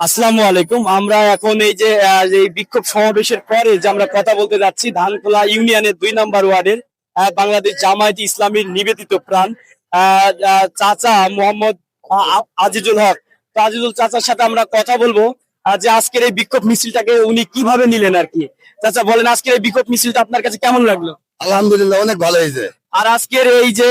আসসালামু আলাইকুম। আমরা এখন এই যে এই বিক্ষোভ সমাবেশের পরে যে আমরা কথা বলতে যাচ্ছি, ধানখোলা ইউনিয়নের দুই নাম্বার ওয়ার্ডের বাংলাদেশ জামায়াত ইসলামীর নিবেদিত প্রাণ চাচা মোহাম্মদ আজিজুল হক। তো আজিজুল চাচার সাথে আমরা কথা বলব যে আজকের এই বিক্ষোভ মিছিলটাকে উনি কীভাবে নিলেন আর কি? চাচা, বলেন আজকের এই বিক্ষোভ মিছিলটা আপনার কাছে কেমন লাগল? আলহামদুলিল্লাহ, অনেক ভালো হয়েছে। আর আজকের এই যে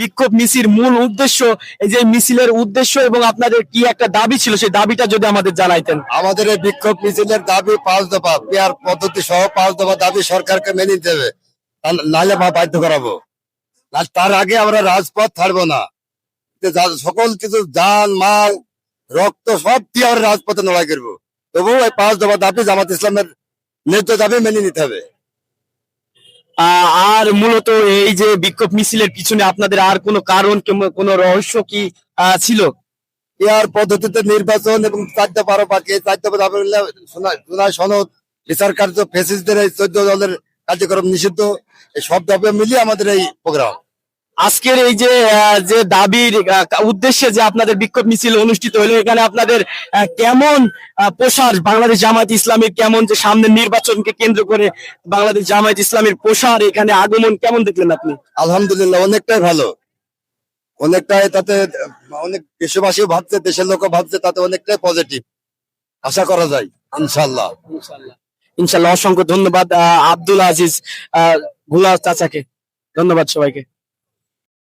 বিক্ষোভ মিছিল মূল উদ্দেশ্য, এই যে মিছিলের উদ্দেশ্য এবং আপনাদের কি একটা দাবি ছিল, সেই দাবিটা যদি আমাদের জানাইতেন। আমাদের এই বিক্ষোভ মিছিলের দাবি পাঁচ দফা, পেয়ার পদ্ধতি সহ পাঁচ দফা দাবি সরকারকে মেনে নিতে হবে। নাহলে বাধ্য করাবো। তার আগে আমরা রাজপথ ছাড়বো না। সকল কিছু, যান, মাল, রক্ত, সব দিয়ে আমরা রাজপথে লড়াই করব। তবুও এই পাঁচ দফা দাবি জামাত ইসলামের ন্যায্য দাবি মেনে নিতে হবে। আর মূলত এই যে বিক্ষোভ মিছিলের পিছনে আপনাদের আর কোনো কারণ কোনো রহস্য কি ছিল? এয়ার পদ্ধতিতে নির্বাচন এবং চারটা বারো পাকে বাকি এই চার দফা দাবি হলে সোনা- সনদ, বিচার কার্য ফেসিসদের এই চোদ্দ দলের কার্যক্রম নিষিদ্ধ, এই সব দাবি মিলিয়ে আমাদের এই প্রোগ্রাম। আজকের এই যে যে দাবির উদ্দেশ্যে যে আপনাদের বিক্ষোভ মিছিল অনুষ্ঠিত হলো এখানে আপনাদের কেমন প্রসার বাংলাদেশ জামায়াত ইসলামের কেমন যে সামনের নির্বাচনকে কেন্দ্র করে বাংলাদেশ জামায়াত ইসলামের প্রসার এখানে আগমন কেমন দেখলেন আপনি? আলহামদুলিল্লাহ অনেকটাই ভালো। অনেকটাই তাতে অনেক দেশবাসীও ভাবছে দেশের লোকও ভাবছে তাতে অনেকটাই পজিটিভ আশা করা যায় ইনশাল্লাহ। ইনশাল্লাহ। অসংখ্য ধন্যবাদ আহ, আব্দুল আজিজ ভুলা চাচাকে। ধন্যবাদ সবাইকে।